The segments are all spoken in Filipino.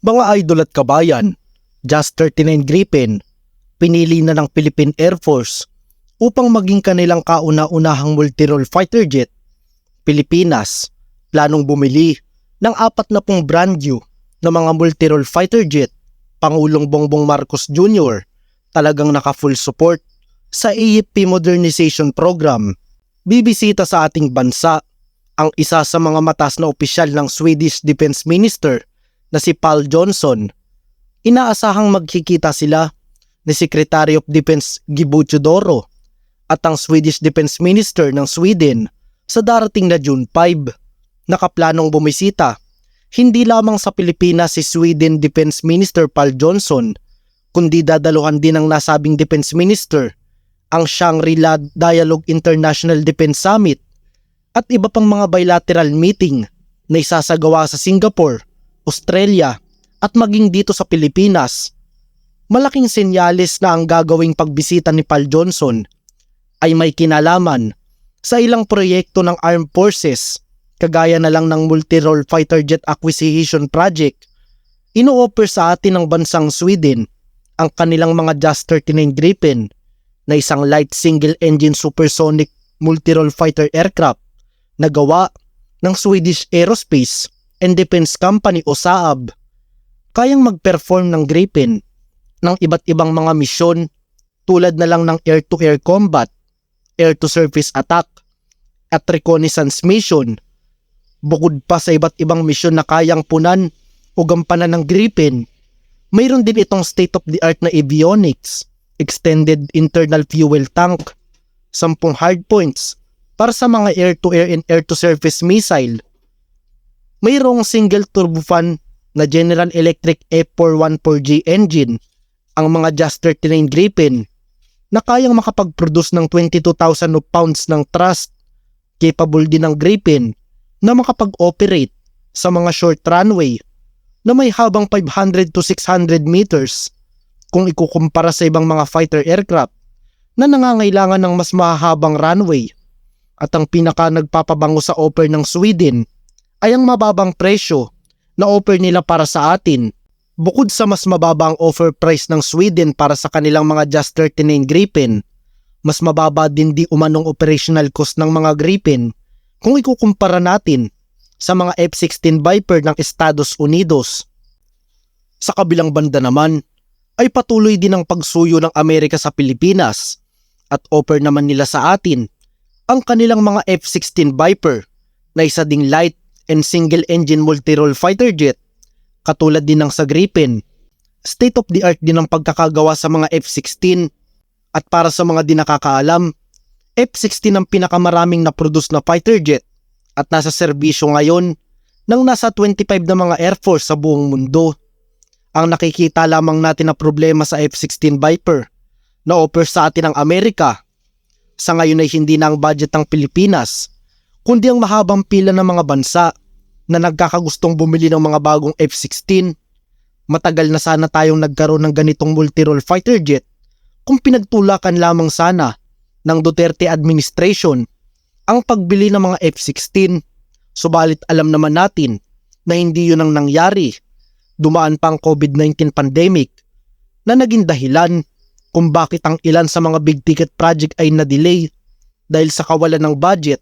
Mga idol at kabayan, Just 39 Gripen, pinili na ng Philippine Air Force upang maging kanilang kauna-unahang multirole fighter jet. Pilipinas, planong bumili ng apat na pong brand new na mga multirole fighter jet. Pangulong Bongbong Marcos Jr. talagang naka-full support sa AFP Modernization Program. Bibisita sa ating bansa ang isa sa mga matas na opisyal ng Swedish Defense Minister na si Paul Johnson. Inaasahang magkikita sila ni Secretary of Defense Gibo Teodoro at ang Swedish Defense Minister ng Sweden sa darating na June 5. Nakaplanong bumisita hindi lamang sa Pilipinas si Sweden Defense Minister Paul Johnson kundi dadaluhan din ng nasabing Defense Minister ang Shangri-La Dialogue International Defense Summit at iba pang mga bilateral meeting na isasagawa sa Singapore, Australia at maging dito sa Pilipinas. Malaking senyales na ang gagawing pagbisita ni Paul Johnson ay may kinalaman sa ilang proyekto ng Armed Forces kagaya na lang ng Multirole Fighter Jet Acquisition Project. Ino-offer sa atin ng bansang Sweden ang kanilang mga Just 39 Gripen na isang light single engine supersonic multirole fighter aircraft na gawa ng Swedish Aerospace and Defense Company o SAAB. Kayang mag-perform ng Gripen ng iba't ibang mga misyon tulad na lang ng air-to-air combat, air-to-surface attack, at reconnaissance mission. Bukod pa sa iba't ibang misyon na kayang punan o gampanan ng Gripen, mayroon din itong state-of-the-art na avionics, extended internal fuel tank, 10 hardpoints para sa mga air-to-air and air-to-surface missile. Mayroong single turbofan na General Electric F414G engine, ang mga Just 39 Gripen, na kayang makapag-produce ng 22,000 pounds ng thrust, capable din ng Gripen na makapag-operate sa mga short runway na may habang 500 to 600 meters kung ikukumpara sa ibang mga fighter aircraft na nangangailangan ng mas mahabang runway at ang pinaka nagpapabango sa offer ng Sweden ay ang mababang presyo na offer nila para sa atin. Bukod sa mas mababang offer price ng Sweden para sa kanilang mga Just 39 Gripen, mas mababa din di umanong operational cost ng mga Gripen kung ikukumpara natin sa mga F-16 Viper ng Estados Unidos. Sa kabilang banda naman, ay patuloy din ang pagsuyo ng Amerika sa Pilipinas at offer naman nila sa atin ang kanilang mga F-16 Viper na isa ding light and single engine multirole fighter jet katulad din ng sa Gripen. State of the art din ang pagkakagawa sa mga F-16 at para sa mga di nakakaalam, F-16 ang pinakamaraming na-produce na fighter jet at nasa serbisyo ngayon ng nasa 25 na mga Air Force sa buong mundo. Ang nakikita lamang natin na problema sa F-16 Viper na offer sa atin ng Amerika sa ngayon ay hindi na ang budget ng Pilipinas kundi ang mahabang pila ng mga bansa na nagkakagustong bumili ng mga bagong F-16. Matagal na sana tayong nagkaroon ng ganitong multirole fighter jet kung pinagtulakan lamang sana ng Duterte administration ang pagbili ng mga F-16. Subalit alam naman natin na hindi yun ang nangyari. Dumaan pa ang COVID-19 pandemic na naging dahilan kung bakit ang ilan sa mga big ticket project ay na-delay dahil sa kawalan ng budget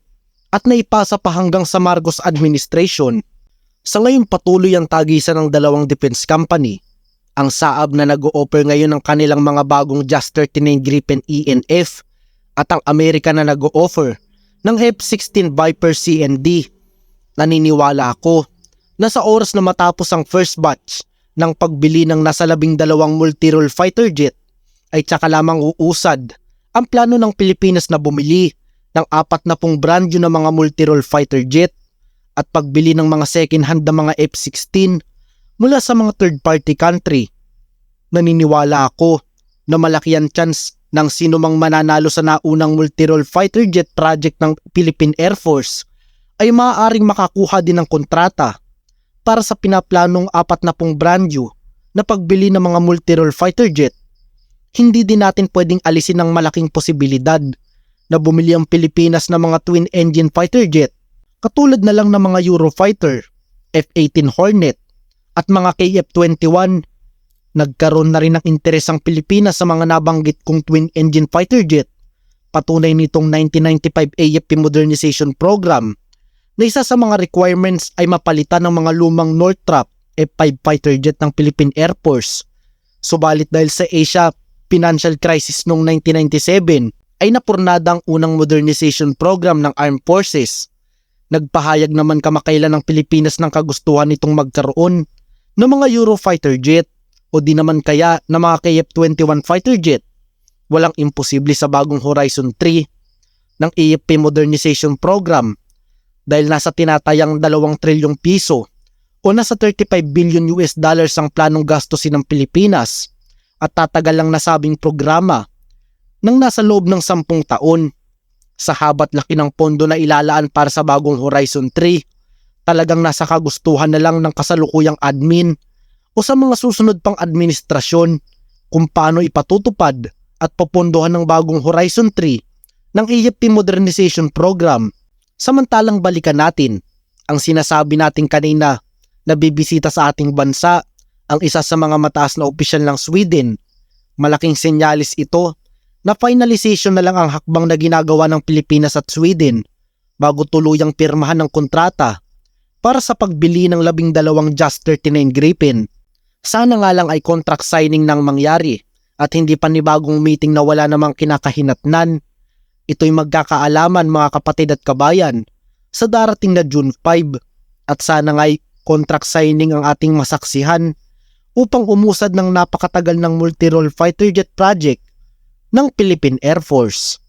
at naipasa pa hanggang sa Marcos administration. Sa ngayon patuloy ang tagisan ng dalawang defense company. Ang Saab na nag-o-offer ngayon ng kanilang mga bagong Just 39 Gripen ENF at ang Amerika na nag-o-offer ng F-16 Viper CND. Naniniwala ako na sa oras na matapos ang first batch ng pagbili ng nasa labing dalawang multirole fighter jet ay tsaka lamang uusad ang plano ng Pilipinas na bumili ng apat na pong brand new na mga multirole fighter jet at pagbili ng mga second hand na mga F-16 mula sa mga third party country. Naniniwala ako na malaki ang chance ng sino mang mananalo sa naunang multirole fighter jet project ng Philippine Air Force ay maaaring makakuha din ng kontrata para sa pinaplanong apat na pong brand new na pagbili ng mga multirole fighter jet. Hindi din natin pwedeng alisin ang malaking posibilidad na bumili ang Pilipinas ng mga twin engine fighter jet katulad na lang ng mga Eurofighter, F-18 Hornet at mga KF-21. Nagkaroon na rin ng interes ang Pilipinas sa mga nabanggit kong twin-engine fighter jet. Patunay nitong 1995 AFP Modernization Program na isa sa mga requirements ay mapalitan ng mga lumang Northrop F-5 fighter jet ng Philippine Air Force. Subalit dahil sa Asia financial crisis noong 1997 ay napurnada ang unang modernization program ng Armed Forces. Nagpahayag naman kamakailan ng Pilipinas ng kagustuhan nitong magkaroon ng mga Eurofighter jet o di naman kaya na mga KF-21 fighter jet. Walang imposible sa bagong Horizon 3 ng AFP Modernization Program dahil nasa tinatayang 2 trilyong piso o nasa 35 billion US dollars ang planong gastusin ng Pilipinas at tatagal lang nasabing programa nang nasa loob ng 10 taon. Sa habat laki ng pondo na ilalaan para sa bagong Horizon 3, talagang nasa kagustuhan na lang ng kasalukuyang admin o sa mga susunod pang administrasyon kung paano ipatutupad at popondohan ng bagong Horizon 3 ng AFP Modernization Program. Samantalang balikan natin ang sinasabi natin kanina na bibisita sa ating bansa ang isa sa mga mataas na opisyal ng Sweden. Malaking senyalis ito na finalization na lang ang hakbang na ginagawa ng Pilipinas at Sweden bago tuluyang pirmahan ng kontrata para sa pagbili ng labing dalawang Just 39 Gripen. Sana nga lang ay contract signing nang mangyari at hindi panibagong meeting na wala namang kinakahinatnan. Ito'y magkakaalaman mga kapatid at kabayan sa darating na June 5 at sana nga'y contract signing ang ating masaksihan upang umusad ng napakatagal ng multi-role fighter jet project ng Philippine Air Force.